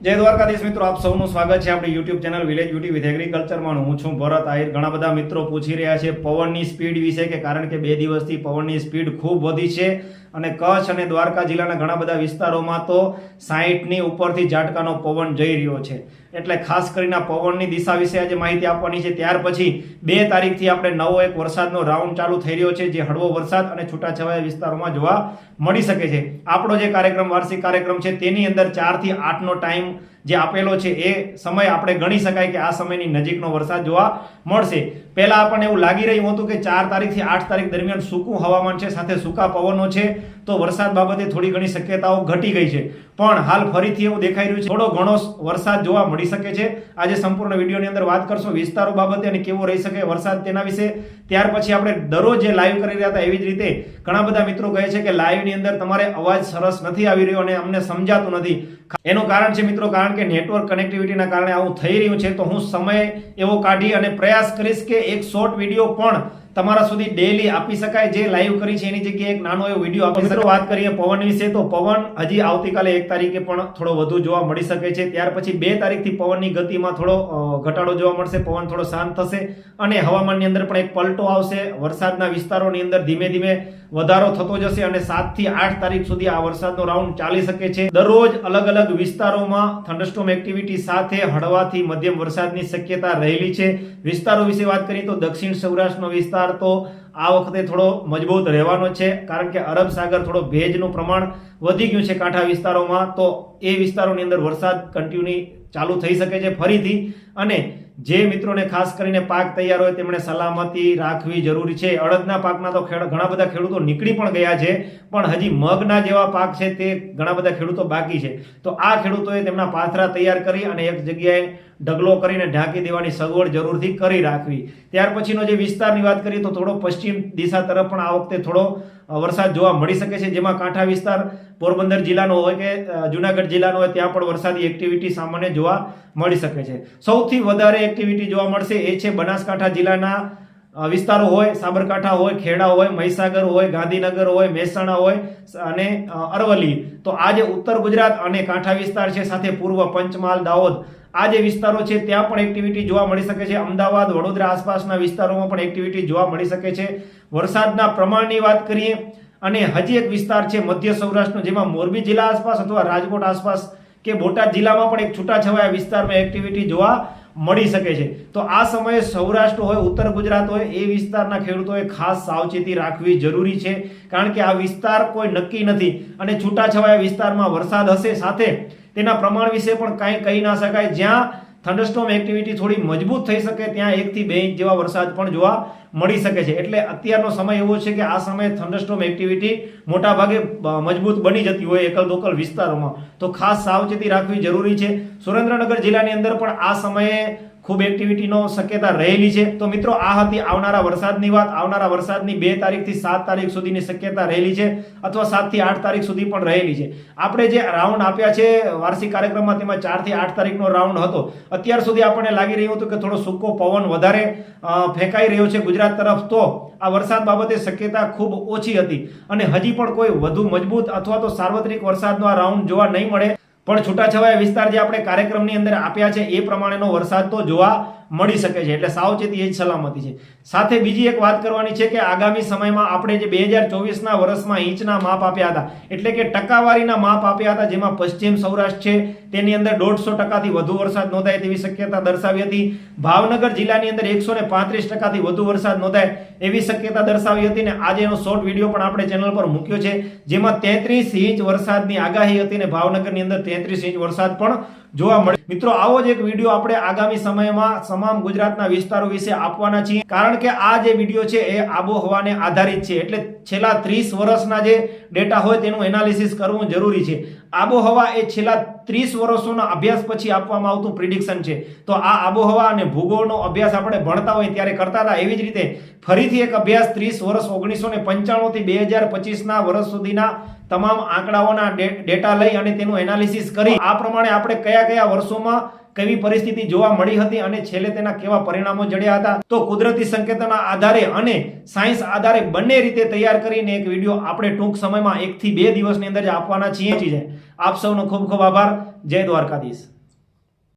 જય દ્વારકાધીશ મિત્રો, આપ સૌનું સ્વાગત છે આપણી YouTube channel village beauty with એગ્રીકલ્ચરમાં હું છું ભરત આહિર. ઘણા બધા મિત્રો પૂછી રહ્યા છે પવનની સ્પીડ વિશે કે કારણ કે બે દિવસથી પવનની સ્પીડ ખૂબ વધી છે અને કચ્છ અને દ્વારકા જિલ્લાના ઘણા બધા વિસ્તારોમાં તો સાહીઠની ઉપરથી ઝાટકાનો પવન જઈ રહ્યો છે. એટલે ખાસ કરીને પવનની દિશા વિશે આજે માહિતી આપવાની છે. ત્યાર પછી બે તારીખથી આપણે નવો એક વરસાદનો રાઉન્ડ ચાલુ થઈ રહ્યો છે, જે હળવો વરસાદ અને છૂટાછવાયા વિસ્તારોમાં જોવા મળી શકે છે. આપણો જે કાર્યક્રમ, વાર્ષિક કાર્યક્રમ છે, તેની અંદર ચારથી આઠનો ટાઈમ જે આપેલો છે એ સમય આપણે ગણી શકાય કે આ સમયની નજીકનો વરસાદ જોવા મળશે. પહેલા આપણને એવું લાગી રહ્યું હતું કે ચાર તારીખથી આઠ તારીખ દરમિયાન સૂકું હવામાન છે, સાથે સૂકા પવનો છે, તો વરસાદ બાબતે થોડી ઘણી શક્યતાઓ ઘટી ગઈ છે. પણ હાલ ફરીથી એવું દેખાઈ રહ્યું છે, થોડો ઘણો વરસાદ જોવા મળી શકે છે. આજે સંપૂર્ણ વિડીયોની અંદર વાત કરશો વિસ્તારો બાબતે અને કેવો રહી શકે વરસાદ તેના વિશે. ત્યાર પછી આપણે દરરોજ જે લાઈવ કરી રહ્યા હતા એવી જ રીતે ઘણા બધા મિત્રો કહે છે કે લાઈવની અંદર તમારે અવાજ સરસ નથી આવી રહ્યો અને અમને સમજાતું નથી. એનું કારણ છે મિત્રો, કારણ કે નેટવર્ક કનેક્ટિવિટીના કારણે આવું થઈ રહ્યું છે, તો હું સમય એવો કાઢી અને પ્રયાસ કરીશ કે એક શોર્ટ વીડિયો પણ તમારા સુધી ડેલી આપી શકાય જે લાઈવ કરી છે, એની જગ્યાએ એક નાનો એવો વીડિયો આપણે મિત્રો, વાત કરીએ પવન વિશે, તો પવન હજી આવતીકાલે એક તારીખે પણ થોડો વધુ જોવા મળી શકે છે. ત્યાર પછી બે તારીખથી પવનની ગતિમાં થોડો ઘટાડો જોવા મળશે. પવન થોડો શાંત થશે અને હવામાનની અંદર પણ એક પલટો આવશે. વરસાદના વિસ્તારોની અંદર ધીમે ધીમે વધારો થતો જશે અને સાતથી આઠ તારીખ સુધી આ વરસાદનો રાઉન્ડ ચાલી શકે છે. દરરોજ અલગ અલગ વિસ્તારોમાં થંડરસ્ટોમ એક્ટિવિટી સાથે હળવાથી મધ્યમ વરસાદની શક્યતા રહેલી છે. વિસ્તારો વિશે વાત કરીએ તો દક્ષિણ સૌરાષ્ટ્રનો વિસ્તાર તો આ વખતે થોડો મજબૂત રહેવાનો છે. કારણ કે અરબ સાગર થોડો ભેજનું પ્રમાણ વધી ગયું છે કાંઠા વિસ્તારોમાં, તો એ વિસ્તારોની અંદર વરસાદ કન્ટિન્યુ ચાલુ થઈ શકે છે ફરીથી. અને જે મિત્રોને ખાસ કરીને પાક તૈયાર હોય તેમણે સલામતી રાખવી જરૂરી છે. અડદના પાકના તો ઘણા બધા ખેડૂતો નીકળી પણ ગયા છે, પણ હજી મગના જેવા પાક છે તે ઘણા બધા ખેડૂતો બાકી છે. તો આ ખેડૂતોએ તેમના પાથરા તૈયાર કરી અને એક જગ્યાએ ઢગલો કરીને ઢાંકી દેવાની સગવડ જરૂરથી કરી રાખવી. ત્યાર પછીનો જે વિસ્તારની વાત કરીએ તો થોડો પશ્ચિમ દિશા તરફ પણ આ વખતે થોડો વરસાદ જોવા મળી શકે છે. જેમાં કાંઠા વિસ્તાર, પોરબંદર જિલ્લાનો હોય કે જુનાગઢ જિલ્લાનો હોય, ત્યાં પણ વરસાદી એક્ટિવિટી સામાન્ય જોવા મળી શકે છે. સૌથી વધારે એક્ટિવિટી જોવા મળશે એ છે બનાસકાંઠા જિલ્લાના વિસ્તારો હોય, સાબરકાંઠા હોય, ખેડા હોય, મહીસાગર હોય, ગાંધીનગર હોય, મહેસાણા હોય અને અરવલ્લી. તો આ જે ઉત્તર ગુજરાત અને કાંઠા વિસ્તાર છે, સાથે પૂર્વ પંચમહાલ, દાહોદ આ જે વિસ્તારો છે, ત્યાં પણ એક્ટિવિટી જોવા મળી શકે છે. અમદાવાદ, વડોદરા આસપાસના વિસ્તારોમાં પણ એક્ટિવિટી જોવા મળી શકે છે. વરસાદના પ્રમાણની વાત કરીએ, અને હજી એક વિસ્તાર છે, મધ્ય સૌરાષ્ટ્રનો, જેમાં મોરબી જિલ્લા આસપાસ અથવા રાજકોટ આસપાસ કે બોટાદ જિલ્લામાં પણ એક છૂટાછવાયા વિસ્તારમાં એક્ટિવિટી જોવા મળી શકે છે. તો આ સમયે સૌરાષ્ટ્ર હોય, ઉત્તર ગુજરાત હોય, એ વિસ્તારના ખેડૂતોએ ખાસ સાવચેતી રાખવી જરૂરી છે. કારણ કે આ વિસ્તાર કોઈ નક્કી નથી અને છૂટાછવાયા વિસ્તારમાં વરસાદ હશે સાથે તેના પ્રમાણ વિશે પણ કાંઈ કહી ના શકાય. જ્યાં થંડરસ્ટોમ એક્ટિવિટી થોડી મજબૂત થઈ શકે, ત્યાં એકથી બે ઇંચ જેવા વરસાદ પણ જોવા મળી શકે છે. એટલે અત્યારનો સમય એવો છે કે આ સમયે થંડરસ્ટોમ એક્ટિવિટી મોટા ભાગે મજબૂત બની જતી હોય એકલ દોકલ વિસ્તારોમાં. તો ખાસ સાવચેતી રાખવી જરૂરી છે. સુરેન્દ્રનગર જિલ્લાની અંદર પણ આ સમયે ખૂબ એક્ટિવિટીનો શક્યતા રહેલી છે. તો મિત્રો, આ હતી આવનારા વરસાદની વાત. આવનારા વરસાદની બે તારીખથી સાત તારીખ સુધીની શક્યતા રહેલી છે અથવા સાતથી આઠ તારીખ સુધી પણ રહેલી છે. આપણે જે રાઉન્ડ આપ્યા છે, વાર્ષિક કાર્યક્રમમાં તેમાં ચારથી આઠ તારીખનો રાઉન્ડ હતો. અત્યાર સુધી આપણને લાગી રહ્યું હતું કે થોડો સૂકો પવન વધારે ફેંકાઈ રહ્યો છે ગુજરાત તરફ, તો આ વરસાદ બાબતે શક્યતા ખૂબ ઓછી હતી. અને હજી પણ કોઈ વધુ મજબૂત અથવા તો સાર્વત્રિક વરસાદનો આ રાઉન્ડ જોવા નહીં મળે. પણ છૂટાછવાયા વિસ્તાર જે આપણે કાર્યક્રમની અંદર આપ્યા છે એ પ્રમાણેનો વરસાદ તો જોવા મળી શકે છે. એટલે સાવચેતી એ જ સલામતી છે. સાથે બીજી એક વાત કરવાની છે કે આગામી સમયમાં આપણે જે બે હજાર ચોવીસના વર્ષમાં ઇંચના માપ આપ્યા હતા, એટલે કે ટકાવારીના માપ આપ્યા હતા, જેમાં પશ્ચિમ સૌરાષ્ટ્ર છે, તેની અંદર દોઢસો ટકાથી વધુ વરસાદ નોંધાય તેવી શક્યતા દર્શાવી હતી. ભાવનગર જિલ્લાની અંદર એકસો ને પાંત્રીસ ટકાથી વધુ વરસાદ નોંધાય એવી શક્યતા દર્શાવી હતી ને આજે એનો શોર્ટ વીડિયો પણ આપણે ચેનલ પર મૂક્યો છે, જેમાં તેત્રીસ ઇંચ વરસાદની આગાહી હતી ને ભાવનગરની અંદર તેત્રીસ ઇંચ વરસાદ પણ જોવા મળે. મિત્રો, આવો જ એક વીડિયો આપણે આગામી સમયમાં તમામ ગુજરાતના વિસ્તારો વિશે આપવાના છીએ. કારણ કે આ જે વીડિયો છે એ આબોહવાને આધારિત છે. એટલે છેલ્લા ત્રીસ વર્ષના જે ડેટા હોય તેનું એનાલિસિસ કરવું જરૂરી છે. આબોહવા એ છેલ્લા ત્રીસ વર્ષોના અભ્યાસ પછી આપવામાં આવતું પ્રિડિક્શન છે. તો આ આબોહવા અને ભૂગોળનો અભ્યાસ આપણે ભણતા હોય ત્યારે કરતા હતા. એવી જ રીતે ફરીથી એક અભ્યાસ ત્રીસ વર્ષ ઓગણીસો ને પંચાણું થી બે હજાર પચીસના વર્ષ સુધીના તમામ આંકડાઓના ડેટા લઈ અને તેનું એનાલિસિસ કરી. આ પ્રમાણે આપણે કયા કયા વર્ષોમાં કેવી પરિસ્થિતિ જોવા મળી હતી અને છેલ્લે તેના કેવા પરિણામો જડ્યા હતા. તો કુદરતી સંકેતોના આધારે અને સાયન્સ આધારે બંને રીતે તૈયાર કરીને એક વીડિયો આપણે ટૂંક સમયમાં એકથી બે દિવસની અંદર જ આપવાના છીએ. આપ સૌનો ખૂબ ખૂબ આભાર. જય દ્વારકાધીશ.